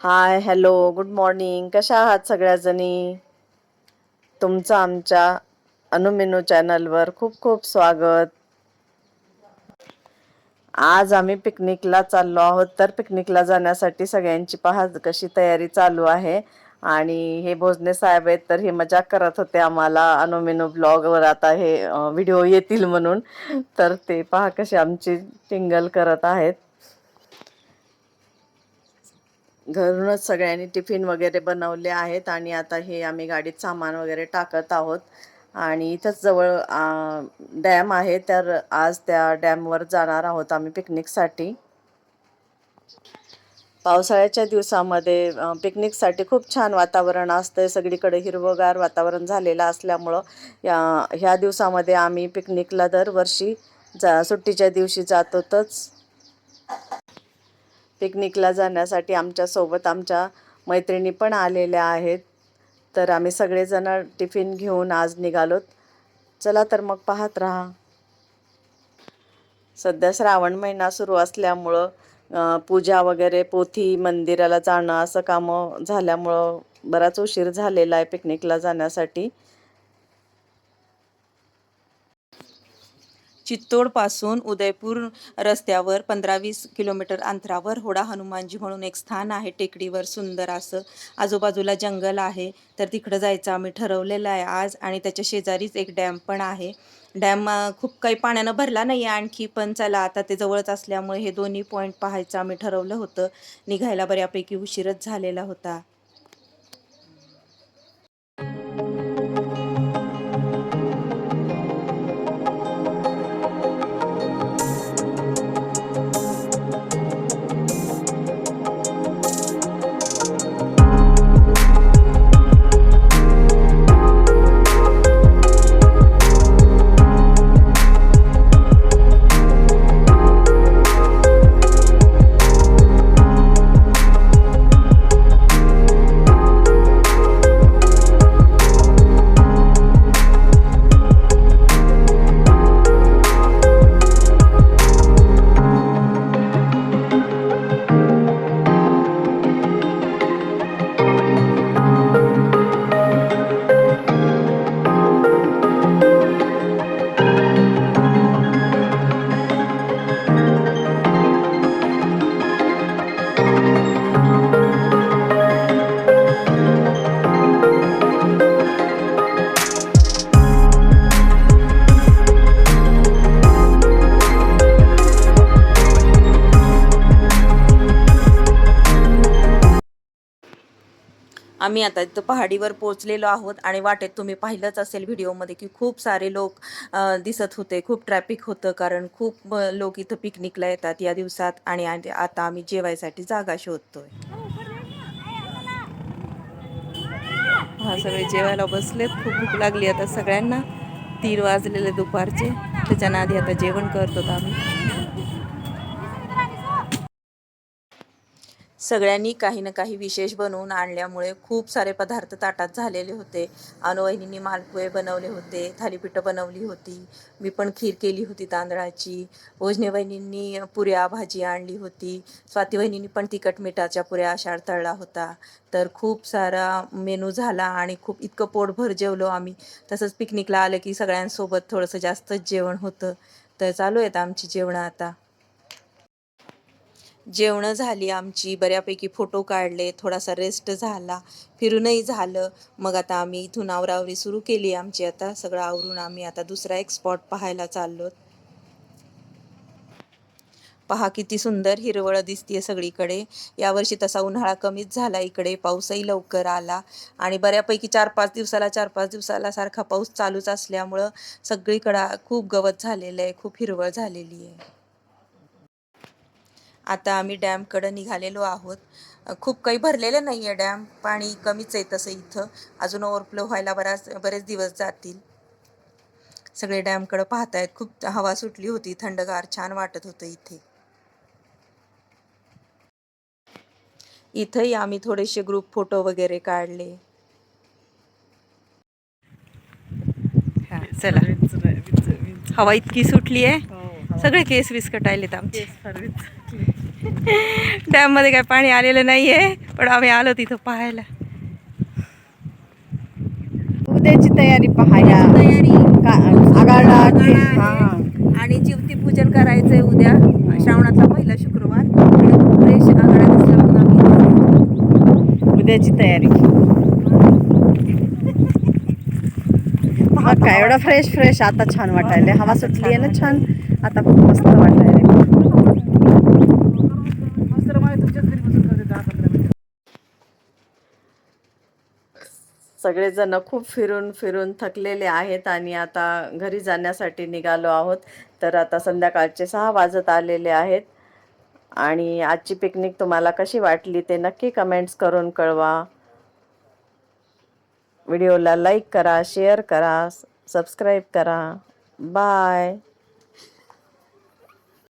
Hi hello good morning कशा आहात सगळ्याजणी? तुमचं आमच्या अनुमेनू चॅनलवर खूप खूप स्वागत. आज आम्ही पिकनिकला चाललो आहोत तर पिकनिकला जाण्यासाठी सगळ्यांची पहा कशी तयारी चालू आहे? आणि हे भोजने साहेब आहेत तर हे मजाक करत होते आम्हाला. अनुमेनू ब्लॉगवर आता हे व्हिडिओ येतील म्हणून. तर ते पहा कसे आमची टिंगल करत आहेत. घरूनच सगळ्यांनी टिफिन वगैरे बनवले आहेत आणि आता हे आम्ही गाडीत सामान वगैरे टाकत आहोत. आणि इथंच जवळ डॅम आहे तर आज त्या डॅमवर जाणार आहोत आम्ही पिकनिकसाठी. पावसाळ्याच्या दिवसामध्ये पिकनिकसाठी खूप छान वातावरण असतं सगळीकडे हिरवगार वातावरण झालेलं असल्यामुळं या ह्या दिवसामध्ये आम्ही पिकनिकला दरवर्षी जा सुट्टीच्या दिवशी जातोतच. पिकनिकला जाण्यासाठी आमच्यासोबत आमच्या मैत्रिणी पण आलेल्या आहेत. तर आम्ही सगळेजणं टिफिन घेऊन आज निघालोत. चला तर मग पाहत राहा. सध्या श्रावण महिना सुरू असल्यामुळं पूजा वगैरे पोथी मंदिराला जाणं असं कामं झाल्यामुळं बराच उशीर झालेला आहे पिकनिकला जाण्यासाठी. चित्तोडपासून उदयपूर रस्त्यावर पंधरा वीस किलोमीटर अंतरावर होडा हनुमानजी म्हणून एक स्थान आहे. टेकडीवर सुंदर असं आजूबाजूला जंगल आहे. तर तिकडं जायचं आम्ही ठरवलेलं आहे आज आणि त्याच्या शेजारीच एक डॅम पण आहे. डॅम खूप काही पाण्यानं भरला नाही आहे आणखी पण चला आता ते जवळच असल्यामुळे हे दोन्ही पॉईंट पाहायचं आम्ही ठरवलं होतं. निघायला बऱ्यापैकी उशीरच झालेला होता. आम्ही आता इथं पहाडीवर पोहोचलेलो आहोत आणि वाटेत तुम्ही पाहिलंच असेल व्हिडिओमध्ये की खूप सारे लोक दिसत होते खूप ट्रॅफिक होतं कारण खूप लोक इथं पिकनिकला येतात या दिवसात आणि आता आम्ही जेवायसाठी जागा शोधतोय. हा सगळे जेवायला बसलेत. खूप भूक लागली आता सगळ्यांना. तीन वाजलेले दुपारचे. त्याच्या आधी आता जेवण करतो आम्ही. सगळ्यांनी काही ना काही विशेष बनवून आणल्यामुळे खूप सारे पदार्थ ताटात झालेले होते. अनुवहिनींनी मालपोहे बनवले होते थालीपीठं बनवली होती मी पण खीर केली होती तांदळाची. भोजने वहिनींनी पुऱ्या भाजी आणली होती. स्वाती वहिनींनी पण तिखट मिठाच्या पुऱ्या आषाढ तळला होता. तर खूप सारा मेनू झाला आणि खूप इतकं पोटभर जेवलो आम्ही. तसंच पिकनिकला आलं की सगळ्यांसोबत थोडंसं जास्तच जेवण होतं. तर चालू आहेत आमची जेवणं आता. जेवणं झाली आमची बऱ्यापैकी फोटो काढले थोडासा रेस्ट झाला फिरूनही झालं. मग आता आम्ही इथून आवरावरी सुरू केली आमची आता सगळं आवरून आम्ही आता दुसरा एक स्पॉट पाहायला चाललो. पहा किती सुंदर हिरवळ दिसतीये सगळीकडे. यावर्षी तसा उन्हाळा कमीच झाला इकडे पाऊसही लवकर आला. आणि बऱ्यापैकी चार पाच दिवसाला चार पाच दिवसाला सारखा पाऊस चालूच असल्यामुळं सगळीकडं खूप गवत झालेलं आहे खूप हिरवळ झालेली आहे. आता आम्ही डॅमकडं निघालेलो आहोत. खूप काही भरलेलं नाही आहे डॅम. पाणी कमीच आहे तसं इथं. अजून ओव्हरफ्लो व्हायला बराच बरेच दिवस जातील. सगळे डॅमकडं पाहतायत. खूप हवा सुटली होती. थंडगार छान वाटत होतं इथे. इथंही आम्ही थोडेसे ग्रुप फोटो वगैरे काढले. हा, चला. हवा इतकी सुटली आहे सगळे केस विस्कटायलेत आमचे. सर्विस डॅममध्ये काय पाणी आलेलं नाहीये पण आम्ही आलो तिथं पाहायला. उद्याची तयारी पहा या तयारी. हा. आणि जीवती पूजन करायचंय उद्या श्रावणातला पहिला शुक्रवार. आणि फ्रेश आघाडा दिसला म्हणून आम्ही उद्याची तयारी. काय एवढा फ्रेश फ्रेश आता छान वाटायला हवा सुटली आहे ना छान. आता खूप मस्त वाटायला सगळेजण खूप फिरून फिरून थकलेले आहेत आणि आता घरी जाण्यासाठी निघालो आहोत. तर आता संध्याकाळचे सहा वाजत आलेले आहेत. आणि आजची पिकनिक तुम्हाला कशी वाटली ते नक्की कमेंट्स करून कळवा. व्हिडिओला लाईक करा शेअर करा सबस्क्राईब करा. बाय